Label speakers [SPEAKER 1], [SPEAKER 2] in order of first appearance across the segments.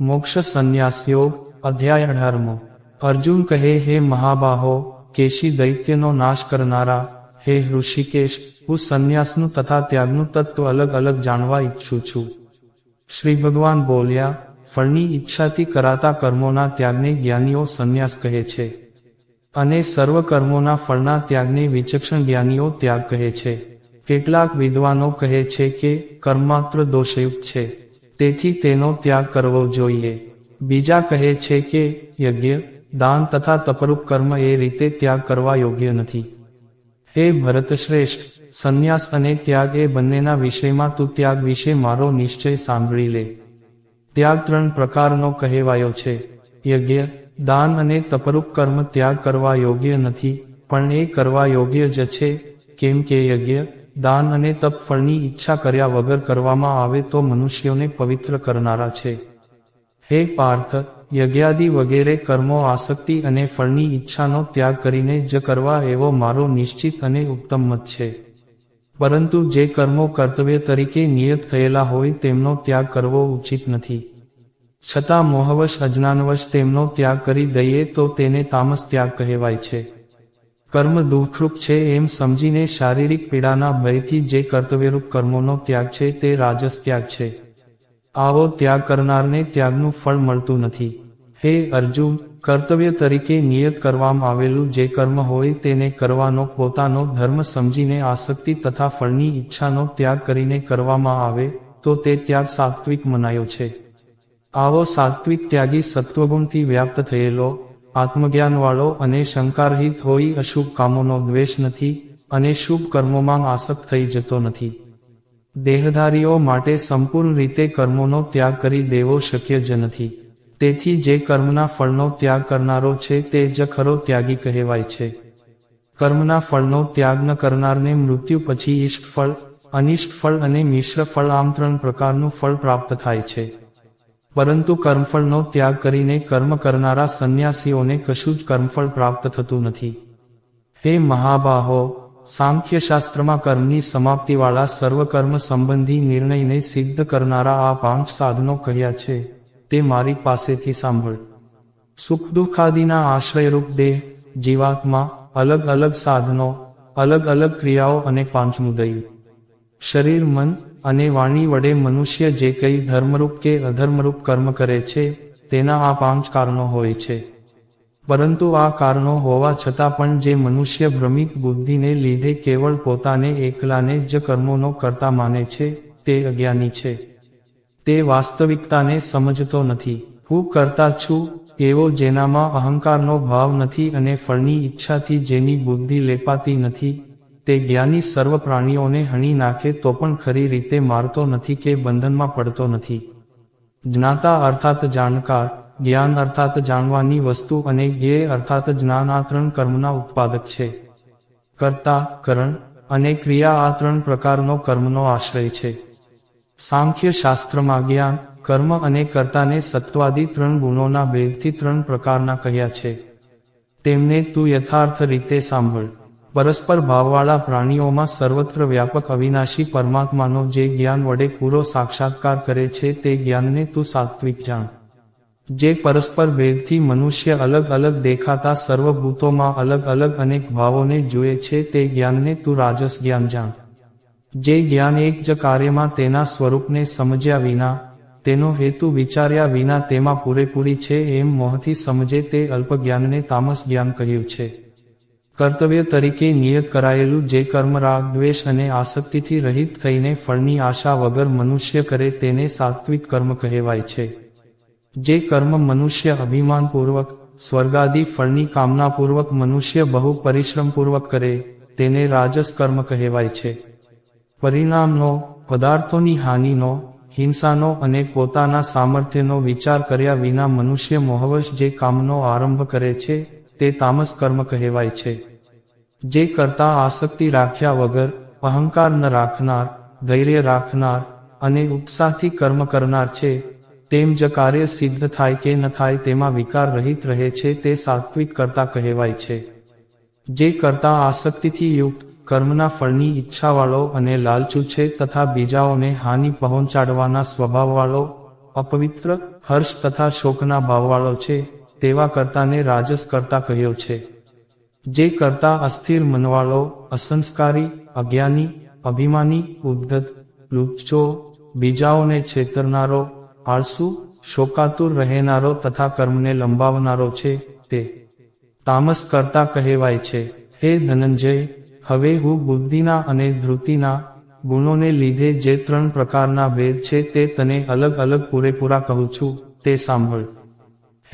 [SPEAKER 1] મોક્ષ સંન્યાસ યોગ અધ્યાય અઢારમો અર્જુન કહે, હે મહાબાહો, કેશી દૈત્યનો નાશ કરનારા, હે ઋષિકેશ, હું સંન્યાસનું તથા ત્યાગનું તત્વ અલગ અલગ જાણવા ઈચ્છું છું. શ્રી ભગવાન બોલ્યા, ફળની ઈચ્છાથી કરાતા કર્મોના ત્યાગને જ્ઞાનીઓ સંન્યાસ કહે છે અને સર્વ કર્મોના ફળના ત્યાગને વિચક્ષણ જ્ઞાનીઓ ત્યાગ કહે છે. કેટલાક વિદ્વાનો કહે છે કે કર્માત્ર દોષયુક્ત છે. તેથી તેનો ત્યાગ કરવો જોઈએ. બીજા કહે છે કે, યજ્ઞ, દાન તથા તપરૂપ કર્મ એ રીતે ત્યાગ કરવા યોગ્ય નથી. હે ભરતશ્રેષ્ઠ સંન્યાસ અને ત્યાગ એ બંનેના વિષયમાં તું ત્યાગ વિશે મારો નિશ્ચય સાંભળી લે. ત્યાગ ત્રણ પ્રકારનો કહેવાયો છે. યજ્ઞ, દાન અને તપરૂપ કર્મ ત્યાગ કરવા યોગ્ય નથી, પણ એ કરવા યોગ્ય જ છે, કેમ કે યજ્ઞ દાન અને તપ ફળની ઈચ્છા કર્યા વગર કરવામાં આવે તો મનુષ્યોને પવિત્ર કરનારા છે. હે પાર્થ, યજ્ઞાદિ વગેરે કર્મો આસક્તિ અને ફળની ઈચ્છાનો ત્યાગ કરીને જ કરવા એવો મારો નિશ્ચિત અને ઉત્તમ મત છે. પરંતુ જે કર્મો કર્તવ્ય તરીકે નિયત થયેલા હોય તેમનો ત્યાગ કરવો ઉચિત નથી. છતાં મોહવશ અજ્ઞાનવશ તેમનો ત્યાગ કરી દઈએ તો તેને તામસ ત્યાગ કહેવાય છે. કર્મ દુઃખરૂપ છે એમ સમજીને શારીરિક પીડાના ભયથી જે કર્તવ્યરૂપ કર્મોનો ત્યાગ છે તે રાજસ ત્યાગ છે. આવો ત્યાગ કરનારને ત્યાગનું ફળ મળતું નથી. હે અર્જુન, કર્તવ્ય તરીકે નિયત કરવામાં આવેલું જે કર્મ હોય તેને કરવાનો પોતાનો ધર્મ સમજીને આસક્તિ તથા ફળની ઈચ્છાનો ત્યાગ કરીને કરવામાં આવે, તો તે ત્યાગ સાત્વિક મનાયો છે. આવો સાત્વિક ત્યાગી સત્વગુણથી વ્યાપ્ત થયેલો આત્મજ્ઞાનવાળો અને શંકારહિત હોઈ અશુભ કામોનો દ્વેષ નથી અને શુભ કર્મોમાં આસક્ત થઈ જતો નથી. દેહધારીઓ માટે સંપૂર્ણ રીતે કર્મોનો ત્યાગ કરી દેવો શક્ય જ નથી. તેથી જે કર્મના ફળનો ત્યાગ કરનારો છે તે જ ખરો ત્યાગી કહેવાય છે. કર્મના ફળનો ત્યાગ ન કરનારને મૃત્યુ પછી ઈષ્ટ ફળ અનિષ્ટ ફળ અને મિશ્ર ફળ આમ ત્રણ પ્રકારનું ફળ પ્રાપ્ત થાય છે. પરંતુ કર્મફળનો ત્યાગ કરીને કર્મ કરનારા સંન્યાસીઓને કશું જ કર્મફળ પ્રાપ્ત થતું નથી. હે મહાબાહો, સાંખ્યશાસ્ત્રમાં કર્મની સમાપ્તિવાળા સર્વકર્મ સંબંધી નિર્ણયને સિદ્ધ કરનારા આ પાંચ સાધનો કહ્યા છે, તે મારી પાસેથી સાંભળ. સુખ દુઃખાદિના આશ્રયરૂપ દેહ, જીવાત્મા અલગ અલગ સાધનો અલગ અલગ ક્રિયાઓ અને પાંચમું દૈવ શરીર, મન અને વાણી વડે મનુષ્ય જે કઈ ધર્મરૂપ કે અધર્મરૂપ કર્મ કરે છે, તેના આ પાંચ કારણો હોય છે. પરંતુ આ કારણો હોવા છતાં પણ જે મનુષ્ય ભ્રમિક બુદ્ધિને લીધે કેવળ પોતાને એકલાને જ કર્મોનો કરતા માને છે, તે અજ્ઞાની છે. તે વાસ્તવિકતાને સમજતો નથી. હું કરતા છું, એવો જેનામાં અહંકારનો ભાવ નથી અને ફળની ઈચ્છાથી જેની બુદ્ધિ લેપાતી નથી તે જ્ઞાની સર્વ પ્રાણીઓને હણી નાખે તો પણ ખરી રીતે મારતો નથી કે બંધનમાં પડતો નથી. જ્ઞાતા અર્થાત જાણકાર, જ્ઞાન અર્થાત જાણવાની વસ્તુ અને જ્ઞેય અર્થાત જ્ઞાન આ ત્રણ કર્મના ઉત્પાદક છે. કર્તા, કરણ અને ક્રિયા આ ત્રણ પ્રકારનો કર્મનો આશ્રય છે. સાંખ્ય શાસ્ત્રમાં જ્ઞાન, કર્મ અને કર્તાને સત્વાદી ત્રણ ગુણોના ભેદથી ત્રણ પ્રકારના કહ્યા છે. તેમને તું યથાર્થ રીતે સાંભળ. પરસ્પર ભાવવાળા પ્રાણીઓમાં સર્વત્ર વ્યાપક અવિનાશી પરમાત્માનો જે જ્ઞાન વડે પૂરો સાક્ષાત્કાર કરે છે તે જ્ઞાનને તું સાત્વિક જાણ. જે પરસ્પર ભેદથી મનુષ્ય અલગ અલગ દેખાતા સર્વભૂતોમાં અલગ અલગ અનેક ભાવોને જુએ છે તે જ્ઞાનને તું રાજસ જ્ઞાન જાણ. જે જ્ઞાન એક જ કાર્યમાં તેના સ્વરૂપને સમજ્યા વિના, તેનો હેતુ વિચાર્યા વિના તેમાં પૂરેપૂરી છે એમ મોહથી સમજે તે અલ્પ જ્ઞાનને તામસ જ્ઞાન કહ્યું છે. કર્તવ્ય તરીકે નિયત કરાયેલું જે કર્મ રાગ દ્વેષ અને આસક્તિથી રહિત થઈને ફળની આશા વગર મનુષ્ય કરે તેને સાત્વિક કર્મ કહેવાય છે. જે કર્મ મનુષ્ય અભિમાનપૂર્વક, સ્વર્ગાદી ફળની કામનાપૂર્વક મનુષ્ય બહુ પરિશ્રમપૂર્વક કરે, તેને રાજસ કર્મ કહેવાય છે. પરિણામનો, પદાર્થોની હાનિનો, હિંસાનો અને પોતાના સામર્થ્યનો વિચાર કર્યા વિના મનુષ્ય મોહવશ જે કામનો આરંભ કરે છે તે તામસ કર્મ કહેવાય છે. જે કરતા આસક્તિ રાખ્યા વગર, અહંકાર ન રાખનાર, ધૈર્ય રાખનાર અને ઉત્સાહથી કર્મ કરનાર છે, તેમ જ કાર્ય સિદ્ધ થાય કે ન થાય તેમાં વિકાર રહિત રહે છે તે સાત્વિક કરતા કહેવાય છે. જે કરતા આસક્તિથી યુક્ત, કર્મના ફળની ઈચ્છાવાળો અને લાલચુ છે તથા બીજાઓને હાનિ પહોંચાડવાના સ્વભાવવાળો, અપવિત્ર, હર્ષ તથા શોકના ભાવવાળો છે તેવા કર્તાને રાજસ કરતા કહ્યો છે. જે કરતા અસ્થિર મનવાળો, અસંસ્કારી, અજ્ઞાની, અભિમાની, ઉદ્ધત લુચ્ચો બીજાઓને છેતરનારો, આળસુ, શોકાતુર રહેનારો તથા કર્મને લંબાવનારો છે તે. તામસ કરતા કહેવાય છે, હે ધનંજય, હવે હું બુદ્ધિના અને ધૃતિના ગુણોને લીધે જે ત્રણ પ્રકારના ભેદ છે તે તને અલગ અલગ પૂરેપૂરા કહું છું, તે સાંભળ.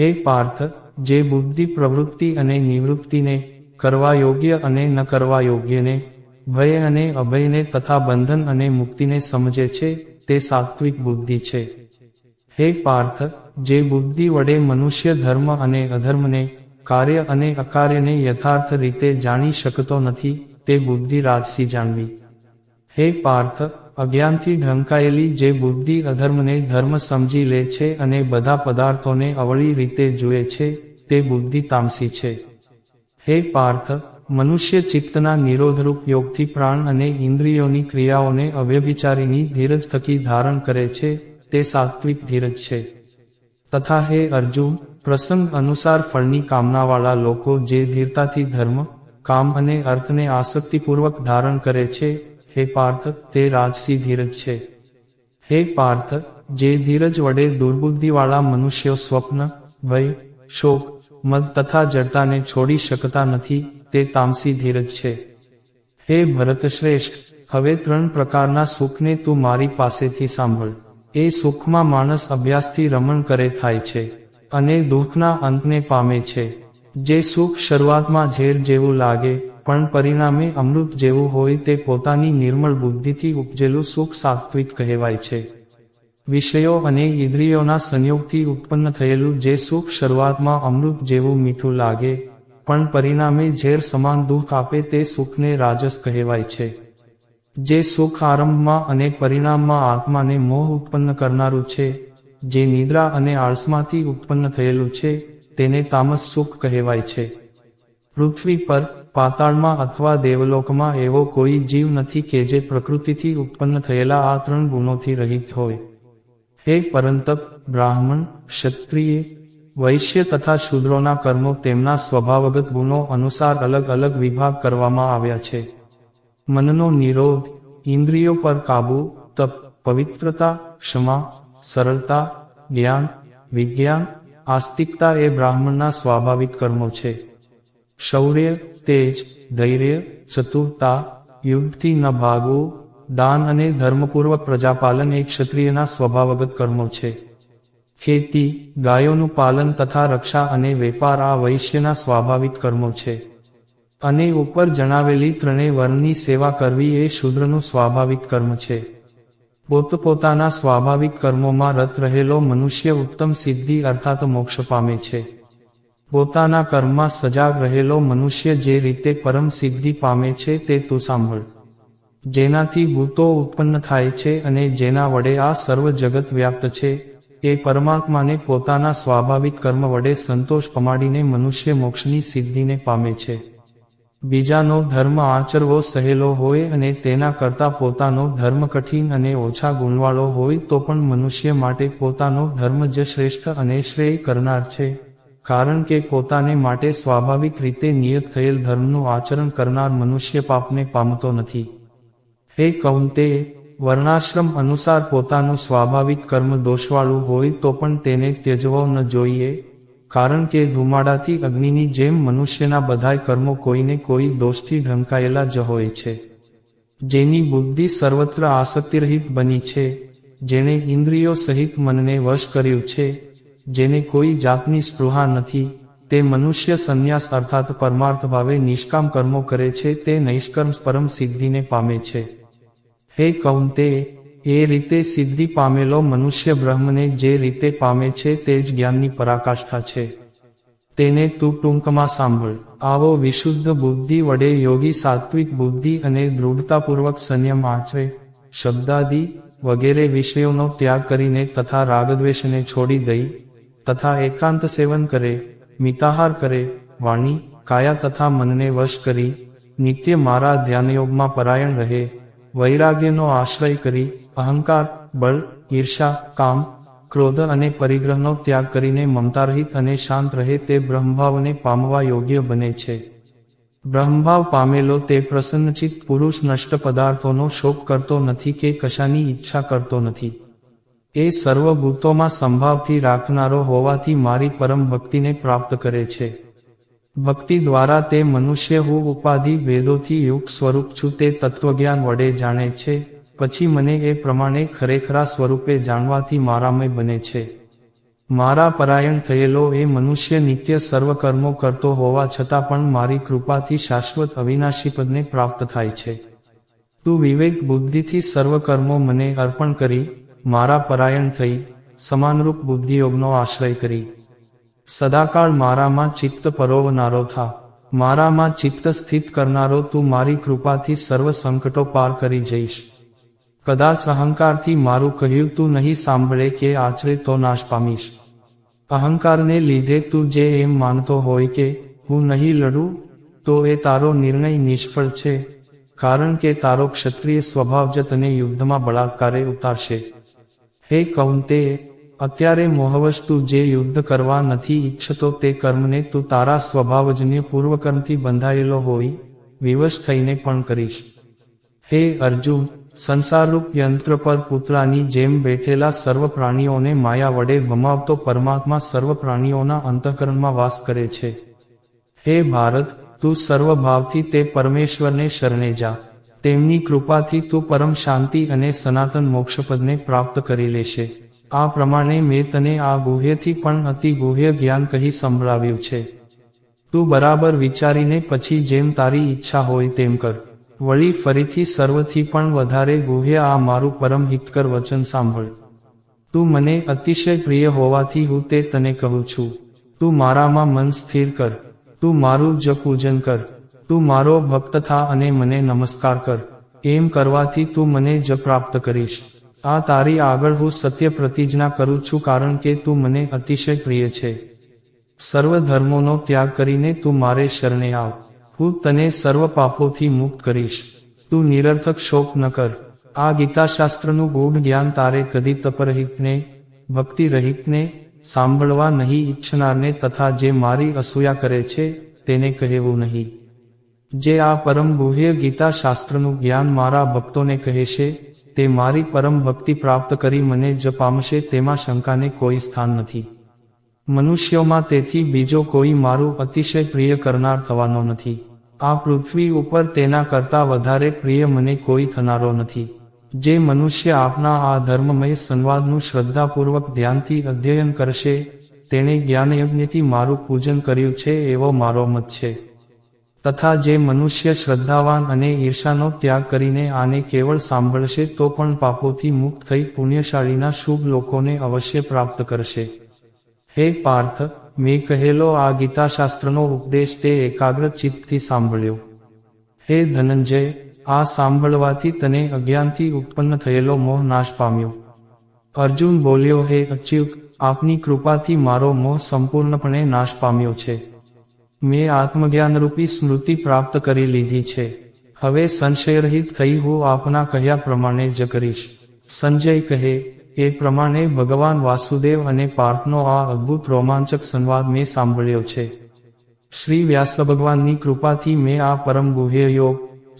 [SPEAKER 1] હે પાર્થ, જે બુદ્ધિ પ્રવૃત્તિ અને નિવૃત્તિને કરવા યોગ્ય અને ન કરવા યોગ્યને, ભય અને અભયને તથા બંધન અને મુક્તિને સમજે છે, તે સાત્વિક બુદ્ધિ છે. હે પાર્થ, જે બુદ્ધિ વડે મનુષ્ય ધર્મ અને અધર્મને કાર્ય અને અકાર્યને યથાર્થ રીતે જાણી શકતો નથી, તે બુદ્ધિ રાજસી જાણવી. હે પાર્થ અજ્ઞાનથી ઢંકાયેલી જે બુદ્ધિ અધર્મને ધર્મ સમજી લે છે અને બધા પદાર્થોને અવળી રીતે જુએ છે, તે બુદ્ધિ તામસી છે. હે પાર્થ, મનુષ્ય ચિત્તના નિરોધરૂપ યોગથી પ્રાણ અને ઇન્દ્રિયોની ક્રિયાઓને અવ્યભિચારીની ધીરજ થકી ધારણ કરે છે, તે સાત્વિક ધીરજ છે. તથા હે અર્જુન, પ્રસંગ અનુસાર ફળની કામનાવાળા લોકો જે ધીરતાથી ધર્મ, કામ અને અર્થને આસક્તિપૂર્વક ધારણ કરે છે હે પાર્થ, તે રાજસી ધીરજ છે. હે પાર્થ, જે ધીરજ વડે દુર્બુદ્ધિવાળા મનુષ્યો સ્વપ્ન, ભય, શોક, મદ તથા જડતાને છોડી શકતા નથી, તે તામસી ધીરજ છે. હે ભરતશ્રેષ્ઠ હવે ત્રણ પ્રકારના સુખને તું મારી પાસેથી સાંભળ. એ સુખમાં માણસ અભ્યાસથી રમણ કરે થાય છે અને દુઃખના અંતને પામે છે. જે સુખ શરૂઆતમાં ઝેર જેવું લાગે પણ પરિણામે અમૃત જેવું હોય તે પોતાની નિર્મળ બુદ્ધિથી ઉપજેલું સુખ સાત્વિક કહેવાય છે. વિષયો અને ઇન્દ્રિયોના સંયોગથી ઉત્પન્ન થયેલું જે સુખ શરૂઆતમાં અમૃત જેવું મીઠું લાગે, પણ પરિણામે ઝેર સમાન દુઃખ આપે તે સુખને રાજસ કહેવાય છે. જે સુખ આરંભમાં અને પરિણામમાં આત્માને મોહ ઉત્પન્ન કરનારું છે, જે નિદ્રા અને આળસમાંથી ઉત્પન્ન થયેલું છે, તેને તામસ સુખ કહેવાય છે. પૃથ્વી પર પાતાળમાં અથવા દેવલોકમાં એવો કોઈ જીવ નથી કે જે પ્રકૃતિથી ઉત્પન્ન થયેલા આ ત્રણ ગુણોથી રહિત હોય. હે પરંતપ, બ્રાહ્મણ, ક્ષત્રિય, વૈશ્ય તથા શૂદ્રોના કર્મો તેમના સ્વભાવગત ગુણો અનુસાર અલગ અલગ વિભાગ કરવામાં આવ્યા છે. મનનો નિરોધ, ઇન્દ્રિયો પર કાબુ, તપ, પવિત્રતા, ક્ષમા, સરળતા, જ્ઞાન, વિજ્ઞાન, આસ્તિકતા એ બ્રાહ્મણના સ્વાભાવિક કર્મો છે. શૌર્ય તેજ, ધૈર્ય, ચતુરતા યુદ્ધથી ન ભાગવું દાન અને ધર્મપૂર્વક પ્રજાપાલન એ ક્ષત્રિયના સ્વભાવગત કર્મો છે. ખેતી, ગાયોનું પાલન તથા રક્ષા અને વેપાર આ વૈશ્યના સ્વાભાવિક કર્મો છે. અને ઉપર જણાવેલી ત્રણેય વર્ણની સેવા કરવી એ શૂદ્રનું સ્વાભાવિક કર્મ છે. પોતપોતાના સ્વાભાવિક કર્મોમાં રત રહેલો મનુષ્ય ઉત્તમ સિદ્ધિ અર્થાત મોક્ષ પામે છે. પોતાના કર્મમાં સજાગ રહેલો મનુષ્ય જે રીતે પરમ સિદ્ધિ પામે છે તે તું સાંભળ. જેનાથી ભૂતો ઉત્પન્ન થાય છે અને જેના વડે આ સર્વ જગત વ્યાપ્ત છે, એ પરમાત્માને પોતાના સ્વાભાવિક કર્મ વડે સંતોષ પમાડીને મનુષ્ય મોક્ષની સિદ્ધિને પામે છે. બીજાનો ધર્મ આચરવો સહેલો હોય અને તેના કરતા પોતાનો ધર્મ કઠિન અને ઓછા ગુણવાળો હોય તો પણ મનુષ્ય માટે પોતાનો ધર્મ જ શ્રેષ્ઠ અને શ્રેય કરનાર છે. કારણ કે પોતાને માટે સ્વાભાવિક રીતે નિયત થયેલ ધર્મનું આચરણ કરનાર મનુષ્ય પાપને પામતો નથી. હે કૌંતે, વર્ણાશ્રમ અનુસાર પોતાનું સ્વાભાવિક કર્મ દોષવાળું હોય તો પણ તેને ત્યજવો ન જોઈએ, કારણ કે ધુમાડાથી અગ્નિની જેમ મનુષ્યના બધાય કર્મો કોઈને કોઈ દોષથી ઢંકાયેલા જ હોય છે. જેની બુદ્ધિ સર્વત્ર આસક્તિરહિત બની છે, જેણે ઇન્દ્રિયો સહિત મનને વશ કર્યું છે જેને કોઈ જાતની સ્પૃહા નથી, તે મનુષ્ય સંન્યાસ અર્થાત પરમાર્થ ભાવે નિષ્કામ કર્મો કરે છે, તે નૈષ્કર્મ પરમ સિદ્ધિને પામે છે. હે કૌંતે, એ રીતે સિદ્ધિ પામેલો મનુષ્ય બ્રહ્મને જે રીતે પામે છે, તે જ જ્ઞાનની પરાકાષ્ઠા છે. તેને તું ટૂંકમાં સાંભળ. આવો વિશુદ્ધ બુદ્ધિ વડે યોગી સાત્વિક બુદ્ધિ અને દૃઢતાપૂર્વક સંયમ આચરે. શબ્દાદિ વગેરે વિષયોનો ત્યાગ કરીને તથા રાગદ્વેષને છોડી દઈ. તથા એકાંત સેવન કરે, મિતાહાર કરે, વાણી, કાયા તથા મનને વશ કરી, નિત્ય મારા ધ્યાનયોગમાં પરાયણ રહે, વૈરાગ્યનો આશ્રય કરી, અહંકાર, બળ ઈર્ષા કામ, ક્રોધ અને પરિગ્રહનો ત્યાગ કરીને મમતારહિત અને શાંત રહે તે બ્રહ્મભાવને પામવા યોગ્ય બને છે. બ્રહ્મભાવ પામેલો તે પ્રસન્નચિત પુરુષ નષ્ટ પદાર્થોનો શોક કરતો નથી કે કશાની ઈચ્છા કરતો નથી. એ સર્વભૂતોમાં સંભાવથી રાખનારો હોવાથી મારી પરમ ભક્તિને પ્રાપ્ત કરે છે. ભક્તિ દ્વારા તે મનુષ્ય હું ઉપાધિ ભેદોથી યુક્ત સ્વરૂપ છું, તે તત્વજ્ઞાન વડે જાણે છે. પછી મને એ પ્રમાણે ખરેખરા સ્વરૂપે જાણવાથી મારામય બને છે. મારા પરાયણ થયેલો એ મનુષ્ય નિત્ય સર્વકર્મો કરતો હોવા છતાં પણ મારી કૃપાથી શાશ્વત અવિનાશી પદને પ્રાપ્ત થાય છે. તું વિવેક બુદ્ધિથી સર્વકર્મો મને અર્પણ કરી મારા પરાયણ થઈ, સમાનરૂપ બુદ્ધિયોગનો આશ્રય કરી. સદાકાળ મારામાં ચિત્ત પરોવનારો થા. મારામાં ચિત્ત સ્થિત કરનારો તું મારી કૃપાથી સર્વ સંકટો પાર કરી જઈશ. કદાચ અહંકારથી મારું કહ્યું તું નહીં સાંભળે કે આચરે તો નાશ પામીશ. અહંકારને લીધે તું જે એમ માનતો હોય કે, હું નહીં લડું, તો એ તારો નિર્ણય નિષ્ફળ છે. કારણ કે તારો ક્ષત્રિય સ્વભાવ જ તને યુદ્ધમાં બળાત્કારે ઉતારશે. હે કૌંતે અત્યારે મોહવશ તું જે યુદ્ધ કરવા નથી ઈચ્છતો તે કર્મને તું તારા સ્વભાવજન્ય પૂર્વકર્મથી બંધાયેલો હોય, વિવશ થઈને પણ કરીશ. હે અર્જુન, સંસારરૂપ યંત્ર પર પુતળાની જેમ બેઠેલા સર્વ પ્રાણીઓને માયા વડે ભમાવતો પરમાત્મા સર્વ પ્રાણીઓના અંતઃકરણમાં વાસ કરે છે. હે ભારત, તું સર્વભાવથી તે પરમેશ્વરને શરણે જા. તેમની કૃપાથી તું પરમ શાંતિ અને સનાતન મોક્ષપદને પ્રાપ્ત કરી લેશે. આ પ્રમાણે મેં તને આ ગુહ્યથી પણ અતિ ગુહ્ય જ્ઞાન કહી સંભળાવ્યું છે. તું બરાબર વિચારીને પછી જેમ તારી ઈચ્છા હોય તેમ કર. વળી ફરીથી સર્વથી પણ વધારે ગુહ્ય આ મારું પરમ હિતકર વચન સાંભળ. તું મને અતિશય પ્રિય હોવાથી હું તે તને કહું છું. તું મારામાં મન સ્થિર કર. તું મારું જ પૂજન કર. તું મારો ભક્ત થા અને મને નમસ્કાર કર. એમ કરવાથી તું મને જ પ્રાપ્ત કરીશ. આ તારી આગળ હું સત્ય પ્રતિજ્ઞા કરું છું કારણ કે તું મને અતિશય પ્રિય છે. સર્વ ધર્મોનો ત્યાગ કરીને તું મારે શરણે આવ. હું તને સર્વ પાપોથી મુક્ત કરીશ. તું નિરર્થક શોક ન કર. આ ગીતાશાસ્ત્રનું ગૂઢ જ્ઞાન તારે કદી તપરહિતને ભક્તિ રહિતને સાંભળવા નહીં ઈચ્છનારને તથા જે મારી અસૂયા કરે છે, તેને કહેવું નહીં. જે આ પરમ ગુહ્ય ગીતાશાસ્ત્રનું જ્ઞાન મારા ભક્તોને કહે છે, તે મારી પરમ ભક્તિ પ્રાપ્ત કરી મને જ પામશે તેમાં શંકાને કોઈ સ્થાન નથી. મનુષ્યોમાં તેથી બીજો કોઈ મારું અતિશય પ્રિય કરનાર થવાનો નથી. આ પૃથ્વી ઉપર તેના કરતા વધારે પ્રિય મને કોઈ થનારો નથી. જે મનુષ્ય આપના આ ધર્મમય સંવાદનું શ્રદ્ધાપૂર્વક ધ્યાનથી અધ્યયન કરશે, તેણે જ્ઞાનયજ્ઞથી મારું પૂજન કર્યું છે એવો મારો મત છે. તથા જે મનુષ્ય શ્રદ્ધાવાન અને ઈર્ષાનો ત્યાગ કરીને આને કેવળ સાંભળશે તો પણ પાપોથી મુક્ત થઈ પુણ્યશાળીના શુભ લોકોને અવશ્ય પ્રાપ્ત કરશે. હે પાર્થ, મેં કહેલો આ ગીતાશાસ્ત્રનો ઉપદેશ તે એકાગ્ર ચિત્તથી સાંભળ્યો. હે ધનંજય, આ સાંભળવાથી તને અજ્ઞાનથી ઉત્પન્ન થયેલો મોહ નાશ પામ્યો. અર્જુન બોલ્યો, હે અચ્યુત, આપની કૃપાથી મારો મોહ સંપૂર્ણપણે નાશ પામ્યો છે. મેં આત્મજ્ઞાનરૂપી સ્મૃતિ પ્રાપ્ત કરી લીધી છે. હવે સંશયરહિત થઈ હું આપના કહ્યા પ્રમાણે જ કરીશ. સંજય કહે, એ પ્રમાણે ભગવાન વાસુદેવ અને પાર્થનો આ અદ્ભુત રોમાંચક સંવાદ મેં સાંભળ્યો છે. શ્રી વ્યાસ ભગવાનની કૃપાથી મેં આ પરમ ગુહ્ય યોગ,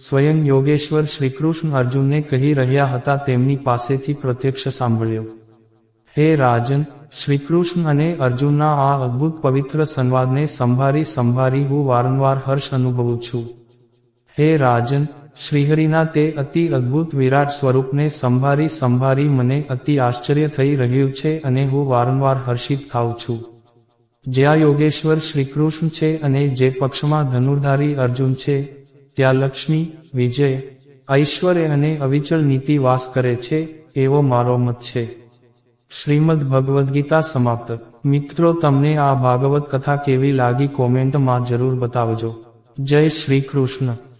[SPEAKER 1] સ્વયં યોગેશ્વર શ્રીકૃષ્ણ અર્જુનને કહી રહ્યા હતા તેમની પાસેથી પ્રત્યક્ષ સાંભળ્યો. હે રાજન શ્રીકૃષ્ણ અને અર્જુનના આ અદ્ભુત પવિત્ર સંવાદને સંભારી સંભારી હું વારંવાર હર્ષ અનુભવું છું. હે રાજન, શ્રીહરિના તે અતિ અદ્ભુત વિરાટ સ્વરૂપને સંભારી સંભારી મને અતિ આશ્ચર્ય થઈ રહ્યું છે અને હું વારંવાર હર્ષિત થાઉં છું. જ્યાં યોગેશ્વર શ્રીકૃષ્ણ છે અને જે પક્ષમાં ધનુર્ધારી અર્જુન છે, ત્યાં લક્ષ્મી, વિજય, ઐશ્વર્ય અને અવિચળ નીતિ વાસ કરે છે, એવો મારો મત છે. શ્રીમદ ભગવદ્ ગીતા સમાપ્ત. મિત્રો, તમને આ ભાગવત કથા કેવી લાગી કોમેન્ટમાં જરૂર બતાવજો. જય શ્રી કૃષ્ણ.